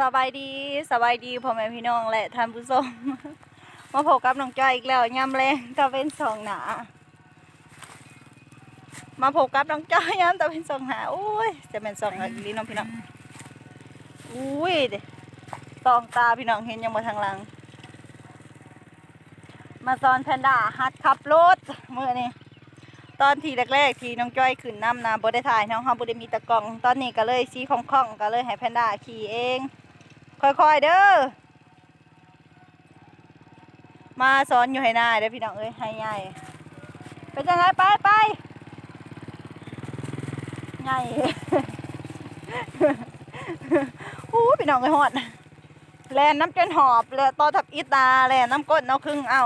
สบายดีสบายดีพ่อแม่พี่น้องและท่านผู้ชม มาพบกับน้องจ้อยอีกแล้วยำแรงตะเป็นสองหนา มาพบกับน้องจ้อยยำตะเป็นสองหนาอุ้ยจะเป็นสองหนาอีหลีน้องพี่น้องอุ้ยเด้สองตาพี่น้องเห็นยังมาทางหลัง มาสอนแพนด้าหัดขับรถเมื่อนี้ตอนทีแรกๆที่น้องจ้อยขึ้นน้ำนาบ่ได้ถ่ายน้องเฮาบ่ได้มีตะกอง ตอนนี้ก็เลยซีของข้องๆก็เลยให้แพนด้าขี่เอง ค่อยๆเด้อ มาสอนอยู่ให้หน้าเด้อพี่น้องเอ้ยให้ใหญ่เป็นยังไงไปไปใหญ่อู้พี่น้องเอ้ยฮอดแลนน้ำจนหอบเลยตอนทับอิดตาแลนน้ำก้นเอาครึ่งเอา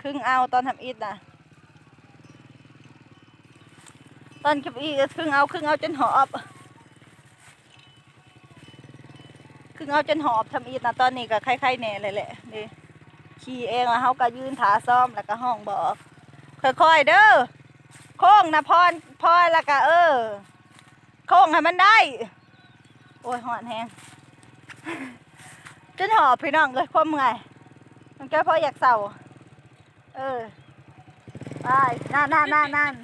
ครึ่งเอาตอนทำอิดนะตอนขับอีครึ่งเอาครึ่งเอาจนหอบ ครึ่ง เอาจนหอบทำอีดนะตอนนี้ก็คล้ายๆแน่เลยแหละนี่ขี่เองแล้วเขาก็ยืนถาซ้อมแล้วก็ห้องบอกค่อยๆเด้อโค้งนะพรพรแล้วก็เออโค้งให้มันได้ โอ้ยหอนแฮงจนหอบพี่น้องเลยความเมื่อยมันแค่พออยากเศร้าเออไปนั่นนั่นนั่นนั่น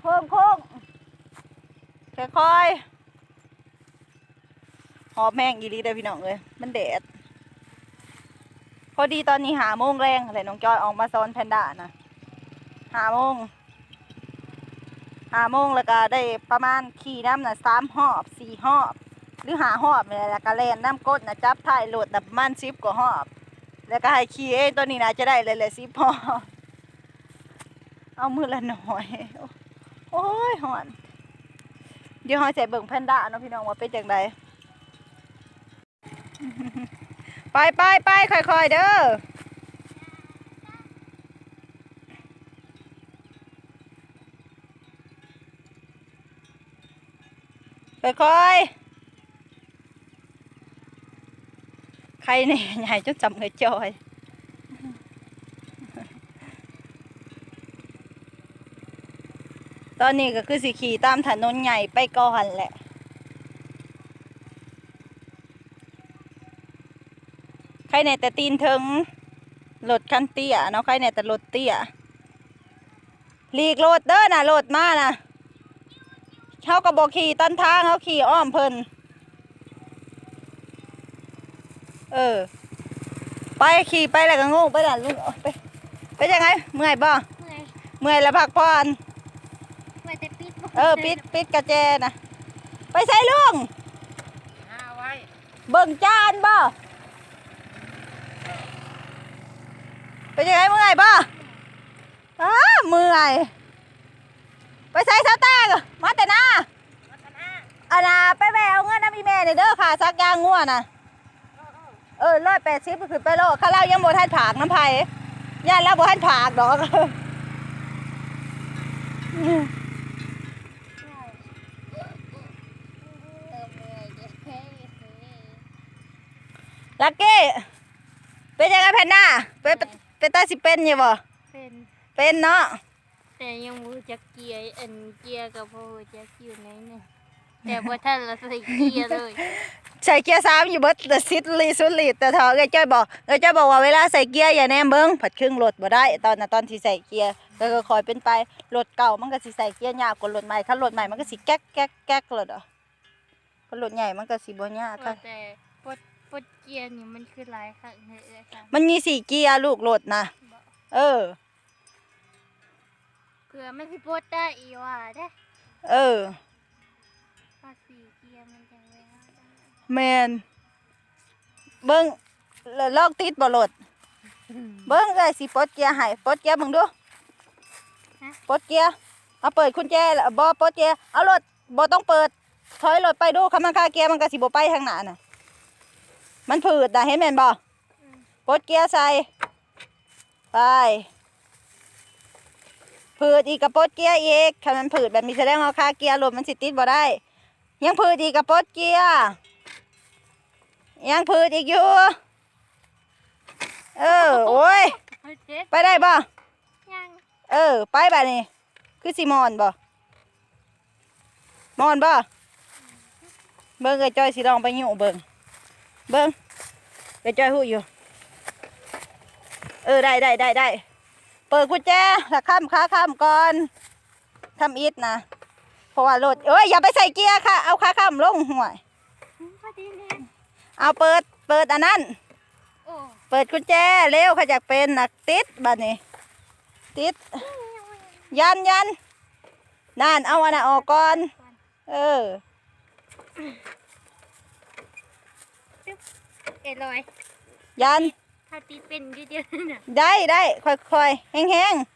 โค้งโค้งค่อยๆ หอบแม่งอีหลีเด้พี่น้องเลยมันแดดพอดีตอนนี้หาโมงแรงอะไรน้องจอยออกมาซ้อนแพนด้านะหาโมงหาโมงแล้วก็ได้ประมาณขี่น้ำนะสามหอบสี่หอบ หรือหาหอบนี่แหละแล้วก็แล่นน้ำก้นนะจับถ่ายโหลดนะประมันซิบกว่าหอบ แล้วก็ให้ขี่เองตัวนี้นะจะได้เลยเลยสิพอเอามือละหน่อย โอ้ยหอน เดี๋ยวหอยใส่เบิ่งแพนด้าเนาะพี่น้องว่าเป็นจังได ไปไปไปค่อยๆเด้อค่อยๆใครเนี่ยใหญ่จนจำเลยจอยตอนนี้ก็คือสิขี่ตามถนนใหญ่ไปก่อนแหละ ใครในแต่ตีนถึงรถคันเตี้ยเนาะใครในแต่รถเตี้ยหลีกรถเด้อนะรถมานะเขาก็บอกขี่ตันทางเขาขี่อ้อมเพิ่นเออ ไปขี่ไปแล้วก็งูไปด่านลุงเอาไปไปยังไงเมื่อยบ่เมื่อยเมื่อยแล้วพักผ่อนเมื่อยแต่ปิดบ่เออปิดปิดกระแจนะไปใส่ลุงห้าไว้เบิ่งจานบ่ เป็นยังไงเมื่อยบ่อ้าเมื่อยไปใส่เสาแตกมาแต่หน้าอันน่ะไปแววเงินน้ำอีแม่เนี่ยเด้อค่ะซักยางงัวน่ะ เออร้อยแปดสิบคือไปโลข้าเล่ายังบ่ทันผากน้ำไผ่ย่านแล้วบ่ทันผากดอกเออเมื่อยเด้เฮ้ยเฮ้ยลักกี้เป็นยังไงแพนด้าเป็น เป็นตาสิเป็นอยู่บ่เป็นเป็นเนาะแต่ยังบ่รู้จักเกียร์อันเกียร์กับบ่รู้จักอยู่ไหนเนี่ยแต่บ่ทันละใส่เกียร์เลยใส่เกียร์สามอยู่เบิดแต่ซิดลีสุดลีดแต่เธอเอ้ยจ้อยบอกเอ้ยจ้อยบอกว่าเวลาใส่เกียร์อย่าแนมเบิ้งผัดครึ่งรถบ่ได้ตอนน่ะตอนที่ใส่เกียร์ก็คอยเป็นไปรถเก่ามันก็สิใส่เกียร์ยากกว่ารถใหม่ถ้ารถใหม่มันก็สิแก๊กแก๊กแก๊กเลยเด้อเพราะรถใหญ่มันก็สิบ่ยากค่ะแต่ปลด ปลดเกียร์นี่มันคือหลายครั้งเลยค่ะมันมีสี่เกียร์ลูกรถนะบ่เออเพื่อมันสิปลดได้อีว่าเด้เออ ภาษีเกียร์มันจังไว้ฮะแมนเบิ้งแล้วลอกติดบ่รถเบิ้งเลยสิปลดเกียร์ให้ปลดเกียร์มึงดูปลดเกียร์เอาเปิดกุญแจแล้วบ่ปลดเกียร์เอารถบ่ต้องเปิดถอยรถไปดูคำมันคาเกียร์มันก็สิบ่ไปทางหน้าน่ะ มันผืดน่ะเห็นแม่นบ่ปลดเกียร์ใส่ ไป ผืดอีกกับปลดเกียร์อีกถ้ามันผืดแบบนี้แสดงว่าคาเกียร์รถมันสิติดบ่ได้ ยังผืดอีกกับปลดเกียร์ ยังพืชอีกอยู่ เออ โอ้ยเฮ้ยเจ็ดไปได้บ่ยังเออ ไปแบบนี้ คือซิมอนบ่มอนบ่เบิ่งเอ้ยจ้อยสิลองไปอยู่เบิ่ง เบิ่งเอ้ยจ้อยฮู้อยู่ เออได้ได้ได้ได้ เปิดกุญแจแล้วข้ามขาข้ามก่อนทำอิดนะเพราะว่ารถเอ้ยอย่าไปใส่เกียร์ค่ะ เอาขาข้ามลงห่วย เอาเปิดเปิดอันนั้น เปิดกุญแจเร็วเขาอยากเป็นนักติดบัดนี้ ติด ยันยันนั่นเอาอันนั้นออกก่อน เออ เอ็ดลอย ยัน ถ้าตีเป็นเยอะๆน่ะได้ได้ค่อยๆแห้งแห้งๆนะ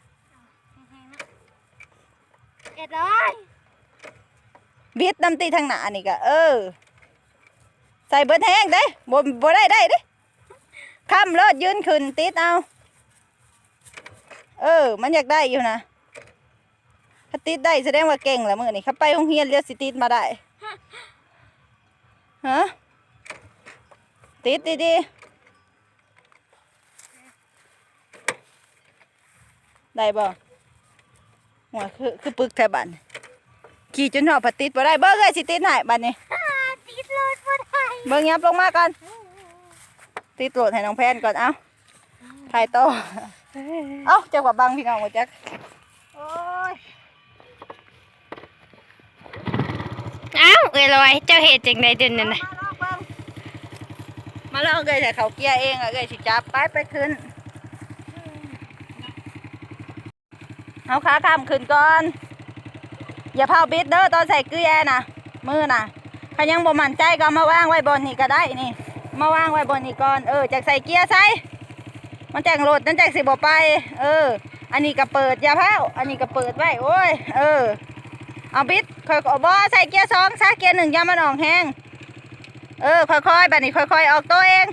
เอ็ดลอยๆบิดน้ำตีทางหน้านี่ก็เออ ใส่เบิดแห้งเด้บ่บ่ได้ได้เด้ข้ามรถยืนขึ้นติดเอา เออ มันอยากได้อยู่นะถ้าติดได้แสดงว่าเก่งแหละมือนี่เขาไปโรงเรียนเรียกสิติดมาได้ฮะ ติดดีๆ ได้บ่หัวคือคือปึกแถวบันขี่จนหอบผัดติดบ่ได้เบิ้งเลยสิติดให้บันนี้อ่าติดรถบ่ได้เบิ้งยับลงมาก่อนติดโหลดให้น้องแพนก่อนเอ้าถ่ายต่อเอ้าจักว่าบังพี่น้องบ่จักโอ้ยเอ้าเอ็ดลอยเจ้าเห็ดจังไดเดินนั่นน่ะ มาลองเบิ่งมาลองเกยแต่เขาเกียร์เองอะเกยสิจับไปไปขึ้น เอาขาข้ามขึ้นก่อน อย่าเผาบิดเด้อตอนใส่เกลือนะมือน่ะถ้ายังบ่มั่นใจก็มาวางไว้บนนี่ก็ได้นี่ มาวางไว้บนนี่ก่อนเออจากใส่เกียร์ใส่มันแจงโหลดนั่นแจงสิบ่ไป เออ อันนี้ก็เปิดอย่าเผาอันนี้ก็เปิดไว้โอ้ยเออเอาบิดคอยๆบ่ใส่เกียร์สองซะเกียร์หนึ่งอย่ามันออกแห้ง เออ ค่อยๆแบบนี้ค่อยๆออกตัวเอง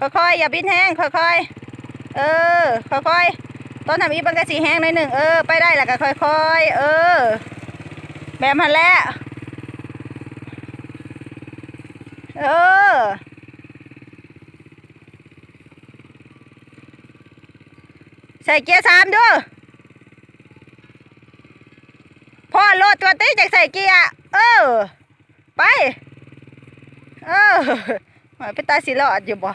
ค่อยๆอย่าบิดแห้งค่อยๆเออ ค่อยๆต้นทำอีบังกะสีแห้งหน่อยหนึ่งเออไปได้แล้วก็ค่อยๆ เออ แบบมันแหละเออใส่เกียร์สามด้วยพ่อโลดตัวตีจากใส่เกียร์เออ ไป เออมาไปตาสิรอดอยู่บ่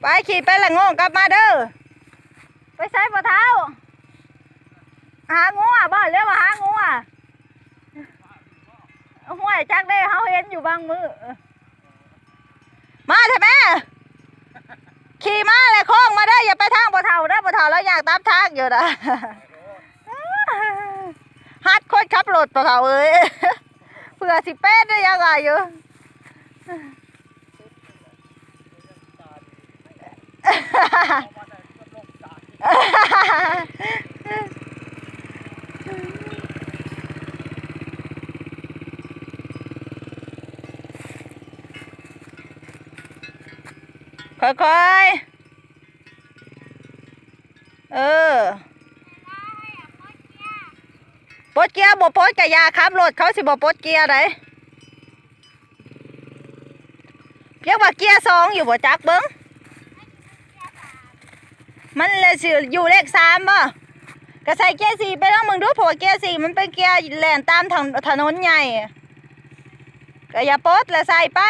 ไปขี่ไปละงงกลับมาเด้อไปใส่ปะเท้า หางูอะบ่เรียกว่าหางูอะห้วยจักได้เฮาเห็นอยู่บางมือมาเถอะแม่ขี่มาเลยโค้งมาได้อย่าไปทางปะเท้าได้ปะเท้าแล้วอยากตามทางอยู่นะฮัดโคนขับรถปะเท้าเอ้ย เผื่อสิเป็ดได้ยังไงอยู่ค่อยๆ เออ ปลดเกียร์บ่ปลดกะยาขับรถเขาสิบ่ปลดเกียร์ไดเพียงว่าเกียร์สองอยู่บ่จักเบิ้งมันเลยสิอยู่เลขสามบ่ก็ใส่เกียร์สี่ไปแลองมึงดูเพราะว่าเกียร์สี่มันเป็นเกียร์แล่นตามถนถนนใหญ่ก็อย่าปลดแล้วใส่ไป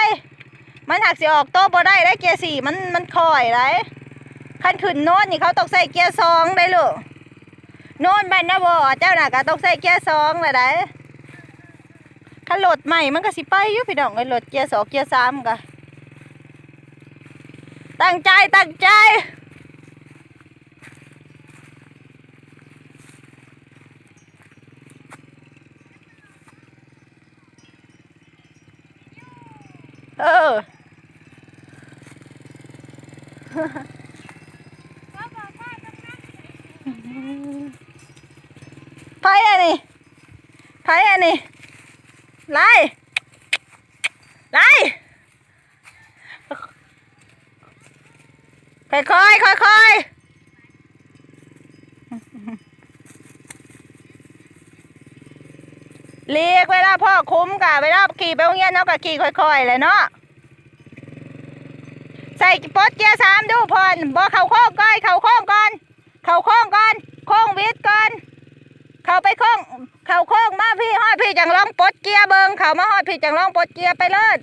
มันหักสิออกโต๊ะบ่ได้ได้เกียร์สี่มันมันคอยไรคันขึ้นโน้นนี่เขาต้องใส่เกียร์สองได้ลูก โน้นแบนนะบ่เจ้าน่ะก็ต้องใส่เกียร์สองลยได้คันโหลดใหม่มันก็สิไปอยู่พี่น้องไอ้โหลดเกียร์สองเกียร์สามก็ตั้งใจตั้งใจเออ ไพ่อันนี้ ไพ่อันนี้ไล่ไล่ค่อยค่อยค่อยค่อยๆเรียกเวลาพ่อคุ้มกะเวลาขี่ไปโรงเรียนเนาะกะขี่ค่อยๆเลยเนาะใส่ปดเกียร์สามดูพอนบอเข่าโค้งก่อนเข่าโค้งก่อนเข่าโค้งก่อนโค้งวิดก่อน เขาไปโค้งเขาโค้งมาพี่ฮอดพี่จังลองปดเกียร์เบิงเขามาฮอดพี่จังลองปดเกียร์ไปเลิศ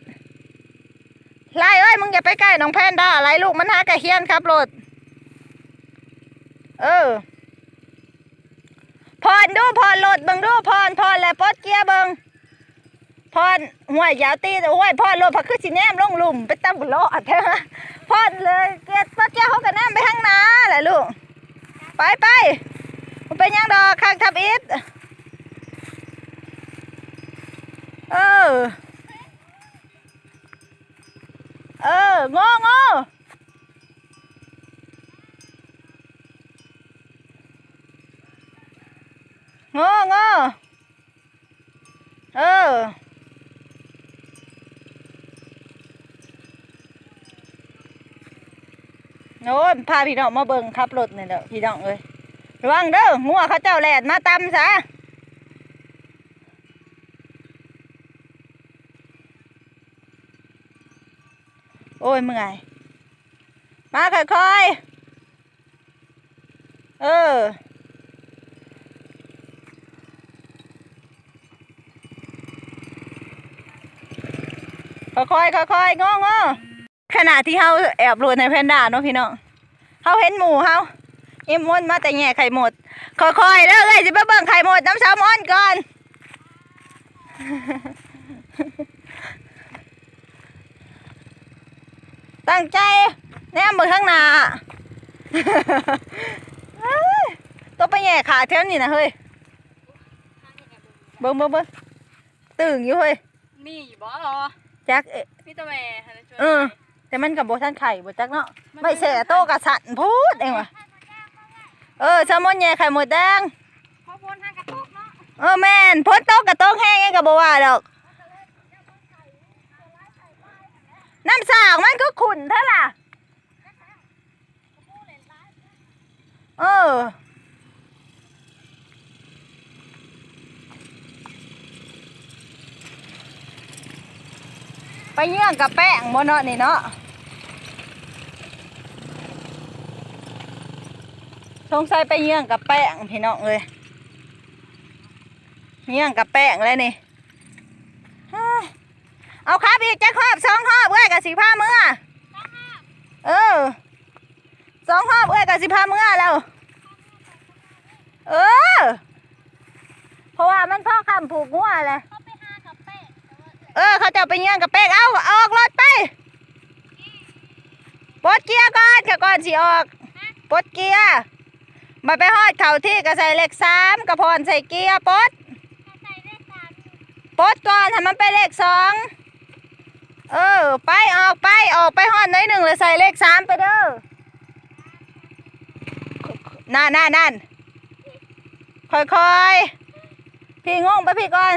ไล่เอ้ยมึงอย่าไปใกล้น้องแพนด้าอะไรลูกมันหากระเฮียนครับรถเออพรดูพรรถเบิงดูพรพรแล้วปดเกียร์เบิงพรห่วยยาวตีห่วยพรรถพักคือสิแนมลงหลุมไปตั้งบุญรอดเถอะพรเลยเกียร์ปดเกียร์เขากันน้ำไปข้างหน้าแหละลูกไปไป เป็นยังดอกข้างทับอิฐเออ เอององององอเออโน้นพาพี่น้องมาเบิ่งขับรถนี่แหละพี่น้องเอ้ย ระวังเด้องัวเขาเจ้าแหลดมาตำซะโอ้ยเมื่อยมาค่อยๆเออค่อยๆค่อยๆงองอขณะที่เฮาแอบรวนในแพนด้าเนาะพี่น้องเฮาเห็นหมูเฮา อิ่มมนต์มาแต่แง่ไข่หมดค่อยๆเด้อเอ้ยจะไปเบิ่งไข่หมดน้ำชามอนก่อนตั้งใจแนมเบิ่งข้างหน้าเอ้ยตัวไปแง่ขาเท่านี้นะเฮ้ยเบิ่งเบิ่งเบิ่งตึงอยู่เฮ้ยมีอยู่บ่เหรอจักเอ๊ะมีแต่แม่หันช่วยเออแต่มันกับโบท่านไข่บ่จักเนาะไม่แส่โตกับสันพูดเองว่ะ เออแซลมอนแง่ไข่หมดแดงพอพ้นทางกระตุกเนาะเออแม่นพ้นโต๊ะกับโต๊ะแห้งไงกับบัว่าดอกน้ำสากมันก็ขุ่นเท่าล่ะเออไปเยื่องกับแป้งโมเนาะนี่เนาะ สงสัยไปเยื่องกับแป้งพี่น้องเลยเมี่ยงกับแป้งเลยนี่เอาครับอีกจะครอบสองครอบเอ้ยกับสีผ้าเมื่อเออสองครอบเอ้ยกับสีผ้าเมื่อแล้วเออเพราะว่ามันพ่อคำผูกงัวเลยเขาไปหากับแป้งแต่ว่าเออ เขาจะไปเยี่ยงกับแป้งเอาเอาอกรถไปปดเกียร์ก่อนก่อนสิออกปดเกียร์ มาไปฮอดเข่าที่ก็ใส่เลขสามกระพรใส่เกียร์ปดปดก่อนให้มันไปเลขสองเออ ไปออกไปออกไปฮอดน้อยหนึ่งเลยใส่เลขสามไปเด้อนั่นนั่นนั่นค่อยๆ พี่งงไปพี่ก่อน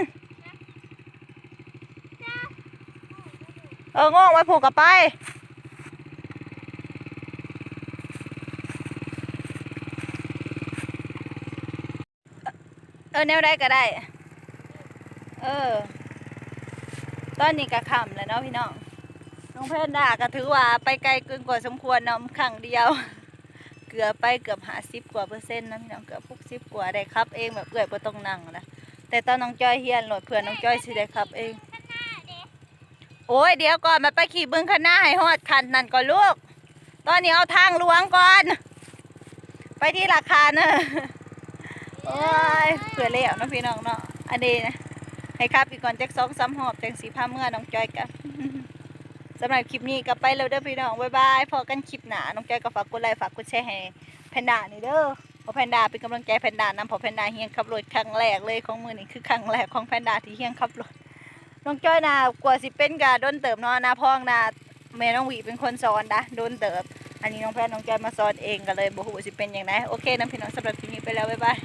เอองงไปผูกกับไป ออแนวได้ก็ได้ เออ ตอนนี้ก็ค่ำแล้วเนาะพี่น้อง น้องเพนด้าก็ถือว่าไปไกลเกินกว่าสมควรเนาะขังเดียว เกือบไปเกือบหาสิบกว่าเปอร์เซ็นต์นะพี่น้องเกือบหกสิบกว่าได้ครับ เองแบบเอื่อยบ่ต้องนั่งนะ แต่ตอนน้องจ้อยเฮียนโหลดเพื่อนน้องจ้อยสิได้ครับเอง โอ้ยเดี๋ยวก่อนมาไปขี่บึงข้างหน้าให้ฮอดคันนั่นก่อนลูก ตอนนี้เอาทางหลวงก่อน ไปที่ราคาเนอะ โอ้ยเผื่อเลี้ยวเนาะพี่น้องเนาะอันนี้นะให้ครับอีกก่อนจักสองสามหอบแจังสีผ้าเมื่อน้องจอยกันสำหรับคลิปนี้ก็ไปแล้วเด้อพี่น้องบ๊ายบายพอกันคลิปหนาน้องจอยก็ฝากกดไลค์ฝากกดแชร์ให้แพนด้านี่เด้อพราะแพนด้าเป็นกำลังใจแพนด้านำเพอแพนด้าเฮียงขับรถครั้งแรกเลยของมือนี่คือครั้งแรกของแพนด้าที่เฮียงขับรถน้องจ้อยนะกว่าสิเป็นกาโดนเติบเนาะนะพ่องนะแม่น้องหวีเป็นคนสอนนะโดนเติบ อันนี้น้องแพทย์น้องจ้อยมาสอนเองก็เลยบ่ฮู้ว่าสิเป็นอย่างไรโอเคนะพี่น้องสำหรับคลิปนี้ไปแล้วบ๊ายบาย